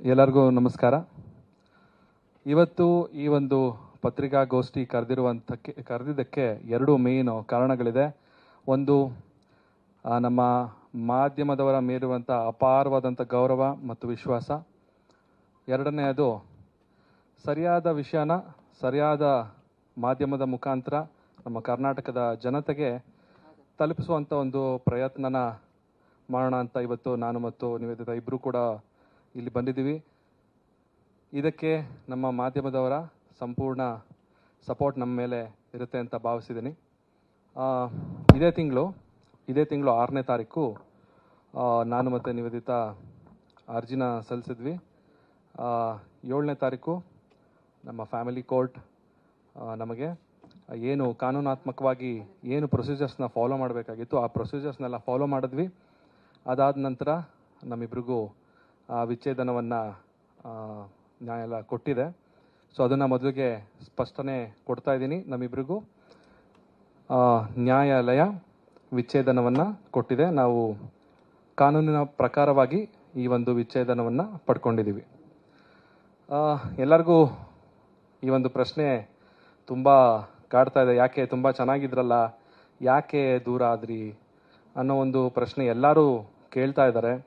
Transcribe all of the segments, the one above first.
ಎಲ್ಲರಿಗೂ ನಮಸ್ಕಾರ. ಇವತ್ತು ಈ ಒಂದು ಪತ್ರಿಕಾಗೋಷ್ಠಿ ಕರೆದಿರುವಂಥಕ್ಕೆ ಕರೆದಿದ್ದಕ್ಕೆ ಎರಡು ಮೇನ್ ಕಾರಣಗಳಿದೆ. ಒಂದು ನಮ್ಮ ಮಾಧ್ಯಮದವರ ಮೇಲಿರುವಂಥ ಅಪಾರವಾದಂಥ ಗೌರವ ಮತ್ತು ವಿಶ್ವಾಸ. ಎರಡನೆಯದು, ಸರಿಯಾದ ವಿಷಯನ ಸರಿಯಾದ ಮಾಧ್ಯಮದ ಮುಖಾಂತರ ನಮ್ಮ ಕರ್ನಾಟಕದ ಜನತೆಗೆ ತಲುಪಿಸುವಂಥ ಒಂದು ಪ್ರಯತ್ನನ ಮಾಡೋಣ ಅಂತ ಇವತ್ತು ನಾನು ಮತ್ತು ನಿವೇದಿತ ಇಬ್ಬರೂ ಕೂಡ ಇಲ್ಲಿ ಬಂದಿದ್ದೀವಿ. ಇದಕ್ಕೆ ನಮ್ಮ ಮಾಧ್ಯಮದವರ ಸಂಪೂರ್ಣ ಸಪೋರ್ಟ್ ನಮ್ಮ ಮೇಲೆ ಇರುತ್ತೆ ಅಂತ ಭಾವಿಸಿದ್ದೀನಿ. ಇದೇ ತಿಂಗಳು ಇದೇ ತಿಂಗಳು ಆರನೇ ತಾರೀಕು ನಾನು ಮತ್ತು ನಿವೇದಿತ ಅರ್ಜಿನ ಸಲ್ಲಿಸಿದ್ವಿ. ಏಳನೇ ತಾರೀಕು ನಮ್ಮ ಫ್ಯಾಮಿಲಿ ಕೋರ್ಟ್ ನಮಗೆ ಏನು ಕಾನೂನಾತ್ಮಕವಾಗಿ ಏನು ಪ್ರೊಸೀಜರ್ಸ್ನ ಫಾಲೋ ಮಾಡಬೇಕಾಗಿತ್ತು ಆ ಪ್ರೊಸೀಜರ್ಸ್ನೆಲ್ಲ ಫಾಲೋ ಮಾಡಿದ್ವಿ. ಅದಾದ ನಂತರ ನಮ್ಮಿಬ್ರಿಗೂ ವಿಚ್ಛೇದನವನ್ನು ನ್ಯಾಯಾಲಯ ಕೊಟ್ಟಿದೆ. ಸೊ ಅದನ್ನು ಮೊದಲಿಗೆ ಸ್ಪಷ್ಟನೆ ಕೊಡ್ತಾ ಇದ್ದೀನಿ ನಮ್ಮಿಬ್ರಿಗೂ. ಆ, ನ್ಯಾಯಾಲಯ ವಿಚ್ಛೇದನವನ್ನು ಕೊಟ್ಟಿದೆ. ನಾವು ಕಾನೂನಿನ ಪ್ರಕಾರವಾಗಿ ಈ ಒಂದು ವಿಚ್ಛೇದನವನ್ನು ಪಡ್ಕೊಂಡಿದ್ದೀವಿ ಎಲ್ಲರಿಗೂ ಈ ಒಂದು ಪ್ರಶ್ನೆ ತುಂಬ ಕಾಡ್ತಾ ಇದೆ. ಯಾಕೆ ತುಂಬ ಚೆನ್ನಾಗಿದ್ರಲ್ಲ ಯಾಕೆ ದೂರ ಆದ್ರಿ ಅನ್ನೋ ಒಂದು ಪ್ರಶ್ನೆ ಎಲ್ಲರೂ ಕೇಳ್ತಾ ಇದ್ದಾರೆ.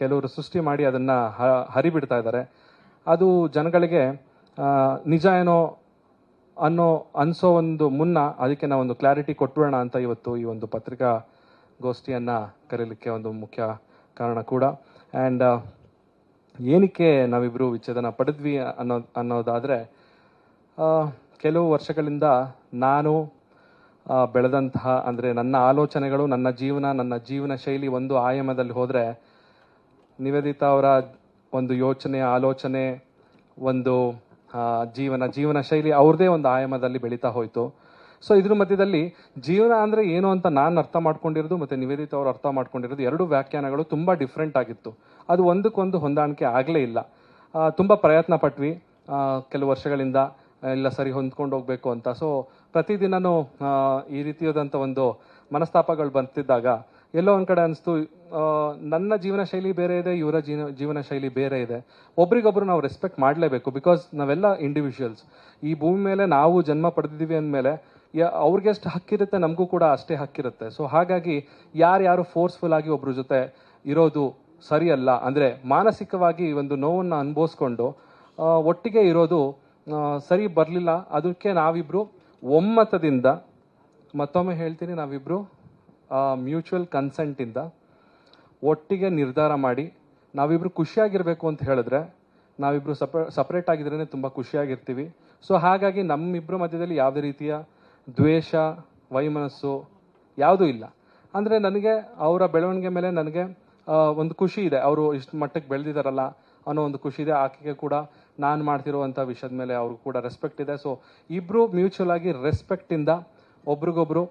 ಕೆಲವರು ಸೃಷ್ಟಿ ಮಾಡಿ ಅದನ್ನು ಹರಿಬಿಡ್ತಾ ಇದ್ದಾರೆ. ಅದು ಜನಗಳಿಗೆ ನಿಜ ಏನೋ ಅನ್ನೋ ಅನ್ಸೋ ಒಂದು ಮುನ್ನ ಅದಕ್ಕೆ ನಾವು ಒಂದು ಕ್ಲಾರಿಟಿ ಕೊಟ್ಬಿಡೋಣ ಅಂತ ಇವತ್ತು ಈ ಒಂದು ಪತ್ರಿಕಾ ಗೋಷ್ಠಿಯನ್ನು ಕರೀಲಿಕ್ಕೆ ಒಂದು ಮುಖ್ಯ ಕಾರಣ ಕೂಡ. ಆ್ಯಂಡ್ ಏನಕ್ಕೆ ನಾವಿಬ್ಬರು ವಿಚ್ಛೇದನ ಪಡೆದ್ವಿ ಅನ್ನೋ, ಅನ್ನೋದಾದರೆ ಕೆಲವು ವರ್ಷಗಳಿಂದ ನಾನು ಬೆಳೆದಂತಹ ಅಂದರೆ ನನ್ನ ಆಲೋಚನೆಗಳು, ನನ್ನ ಜೀವನ ನನ್ನ ಜೀವನ ಶೈಲಿ ಒಂದು ಆಯಾಮದಲ್ಲಿ ಹೋದರೆ ನಿವೇದಿತಾ ಅವರ ಒಂದು ಯೋಚನೆ, ಆಲೋಚನೆ, ಒಂದು ಜೀವನ ಜೀವನ ಶೈಲಿ ಅವ್ರದೇ ಒಂದು ಆಯಾಮದಲ್ಲಿ ಬೆಳೀತಾ ಹೋಯಿತು. ಸೊ ಇದ್ರ ಮಧ್ಯದಲ್ಲಿ ಜೀವನ ಅಂದರೆ ಏನು ಅಂತ ನಾನು ಅರ್ಥ ಮಾಡ್ಕೊಂಡಿರೋದು ಮತ್ತು ನಿವೇದಿತ ಅವರು ಅರ್ಥ ಮಾಡ್ಕೊಂಡಿರೋದು ಎರಡು ವ್ಯಾಖ್ಯಾನಗಳು ತುಂಬ ಡಿಫ್ರೆಂಟ್ ಆಗಿತ್ತು. ಅದು ಒಂದಕ್ಕೊಂದು ಹೊಂದಾಣಿಕೆ ಆಗಲೇ ಇಲ್ಲ. ತುಂಬ ಪ್ರಯತ್ನ ಪಟ್ವಿ ಕೆಲವು ವರ್ಷಗಳಿಂದ ಎಲ್ಲ ಸರಿ ಹೊಂದ್ಕೊಂಡು ಹೋಗ್ಬೇಕು ಅಂತ. ಸೊ ಪ್ರತಿದಿನನೂ ಈ ರೀತಿಯಾದಂಥ ಒಂದು ಮನಸ್ತಾಪಗಳು ಬರ್ತಿದ್ದಾಗ ಎಲ್ಲೋ ಒಂದ್ ಕಡೆ ಅನಿಸ್ತು ನನ್ನ ಜೀವನ ಶೈಲಿ ಬೇರೆ ಇದೆ, ಇವರ ಜೀವನ ಜೀವನ ಶೈಲಿ ಬೇರೆ ಇದೆ. ಒಬ್ರಿಗೊಬ್ರು ನಾವು ರೆಸ್ಪೆಕ್ಟ್ ಮಾಡಲೇಬೇಕು ಬಿಕಾಸ್ ನಾವೆಲ್ಲ ಇಂಡಿವಿಜುವಲ್ಸ್ ಈ ಭೂಮಿ ಮೇಲೆ ನಾವು ಜನ್ಮ ಪಡೆದಿದ್ದೀವಿ ಅಂದಮೇಲೆ ಅವ್ರಿಗೆ ಎಷ್ಟು ಹಕ್ಕಿರುತ್ತೆ ನಮಗೂ ಕೂಡ ಅಷ್ಟೇ ಹಕ್ಕಿರುತ್ತೆ ಸೊ ಹಾಗಾಗಿ ಯಾರ್ಯಾರು ಫೋರ್ಸ್ಫುಲ್ ಆಗಿ ಒಬ್ರ ಜೊತೆ ಇರೋದು ಸರಿಯಲ್ಲ ಅಂದರೆ ಮಾನಸಿಕವಾಗಿ ಒಂದು ನೋವನ್ನು ಅನುಭವಿಸ್ಕೊಂಡು ಒಟ್ಟಿಗೆ ಇರೋದು ಸರಿ ಬರಲಿಲ್ಲ, ಅದಕ್ಕೆ ನಾವಿಬ್ರು ಒಮ್ಮತದಿಂದ ಮತ್ತೊಮ್ಮೆ ಹೇಳ್ತೀನಿ, ನಾವಿಬ್ರು ಮ್ಯೂಚುವಲ್ ಕನ್ಸೆಂಟಿಂದ ಒಟ್ಟಿಗೆ ನಿರ್ಧಾರ ಮಾಡಿ ನಾವಿಬ್ಬರು ಖುಷಿಯಾಗಿರಬೇಕು ಅಂತ ಹೇಳಿದ್ರೆ ನಾವಿಬ್ಬರು ಸಪ್ರೇ ಸಪ್ರೇಟ್ ಆಗಿದ್ರೇ ತುಂಬ ಖುಷಿಯಾಗಿರ್ತೀವಿ. ಸೊ ಹಾಗಾಗಿ ನಮ್ಮಿಬ್ರ ಮಧ್ಯದಲ್ಲಿ ಯಾವುದೇ ರೀತಿಯ ದ್ವೇಷ, ವೈಮನಸ್ಸು ಯಾವುದೂ ಇಲ್ಲ. ಅಂದರೆ ನನಗೆ ಅವರ ಬೆಳವಣಿಗೆ ಮೇಲೆ ನನಗೆ ಒಂದು ಖುಷಿ ಇದೆ. ಅವರು ಇಷ್ಟು ಮಟ್ಟಕ್ಕೆ ಬೆಳೆದಿದ್ದಾರಲ್ಲ ಅನ್ನೋ ಒಂದು ಖುಷಿ ಇದೆ. ಆಕೆಗೆ ಕೂಡ ನಾನು ಮಾಡ್ತಿರುವಂಥ ವಿಷಯದ ಮೇಲೆ ಅವ್ರಿಗೂ ಕೂಡ ರೆಸ್ಪೆಕ್ಟ್ ಇದೆ. ಸೊ ಇಬ್ಬರು ಮ್ಯೂಚುವಲ್ ಆಗಿ ರೆಸ್ಪೆಕ್ಟಿಂದ ಒಬ್ರಿಗೊಬ್ರು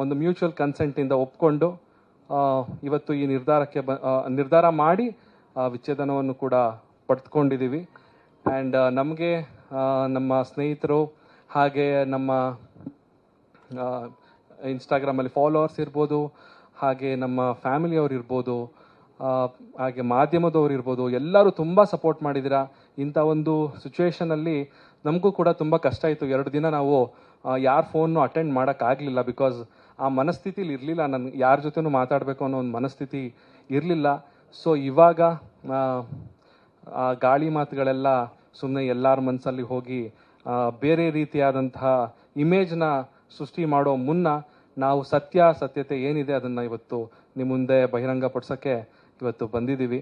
ಒಂದು ಮ್ಯೂಚುವಲ್ ಕನ್ಸೆಂಟಿಂದ ಒಪ್ಕೊಂಡು ಇವತ್ತು ಈ ನಿರ್ಧಾರಕ್ಕೆ ಬ ನಿರ್ಧಾರ ಮಾಡಿ ವಿಚ್ಛೇದನವನ್ನು ಕೂಡ ಪಡೆದುಕೊಂಡಿದ್ದೀವಿ. ಆ್ಯಂಡ್ ನಮಗೆ ನಮ್ಮ ಸ್ನೇಹಿತರು ಹಾಗೆ ನಮ್ಮ ಇನ್ಸ್ಟಾಗ್ರಾಮಲ್ಲಿ ಫಾಲೋವರ್ಸ್ ಇರ್ಬೋದು, ಹಾಗೆ ನಮ್ಮ ಫ್ಯಾಮಿಲಿಯವ್ರು ಇರ್ಬೋದು ಹಾಗೆ ಮಾಧ್ಯಮದವ್ರು ಇರ್ಬೋದು, ಎಲ್ಲರೂ ತುಂಬ ಸಪೋರ್ಟ್ ಮಾಡಿದ್ದೀರಾ. ಇಂಥ ಒಂದು ಸಿಚುವೇಶನಲ್ಲಿ ನಮಗೂ ಕೂಡ ತುಂಬ ಕಷ್ಟ ಇತ್ತು ಎರಡು ದಿನ ನಾವು ಯಾರ ಫೋನ್ನು ಅಟೆಂಡ್ ಮಾಡೋಕ್ಕಾಗಲಿಲ್ಲ ಬಿಕಾಸ್ ಆ ಮನಸ್ಥಿತಿಲಿ ಇರಲಿಲ್ಲ. ನಾನು ಯಾರ ಜೊತೆನೂ ಮಾತಾಡಬೇಕು ಅನ್ನೋ ಒಂದು ಮನಸ್ಥಿತಿ ಇರಲಿಲ್ಲ. ಸೊ ಇವಾಗ ಆ, ಗಾಳಿ ಮಾತುಗಳೆಲ್ಲ ಸುಮ್ಮನೆ ಎಲ್ಲರ ಮನಸ್ಸಲ್ಲಿ ಹೋಗಿ ಬೇರೆ ರೀತಿಯಾದಂತಹ ಇಮೇಜ್ನ ಸೃಷ್ಟಿ ಮಾಡೋ ಮುನ್ನ ನಾವು ಸತ್ಯ ಸತ್ಯತೆ ಏನಿದೆ ಅದನ್ನು ಇವತ್ತು ನಿಮ್ಮ ಮುಂದೆ ಬಹಿರಂಗಪಡಿಸೋಕ್ಕೆ ಇವತ್ತು ಬಂದಿದ್ದೀವಿ.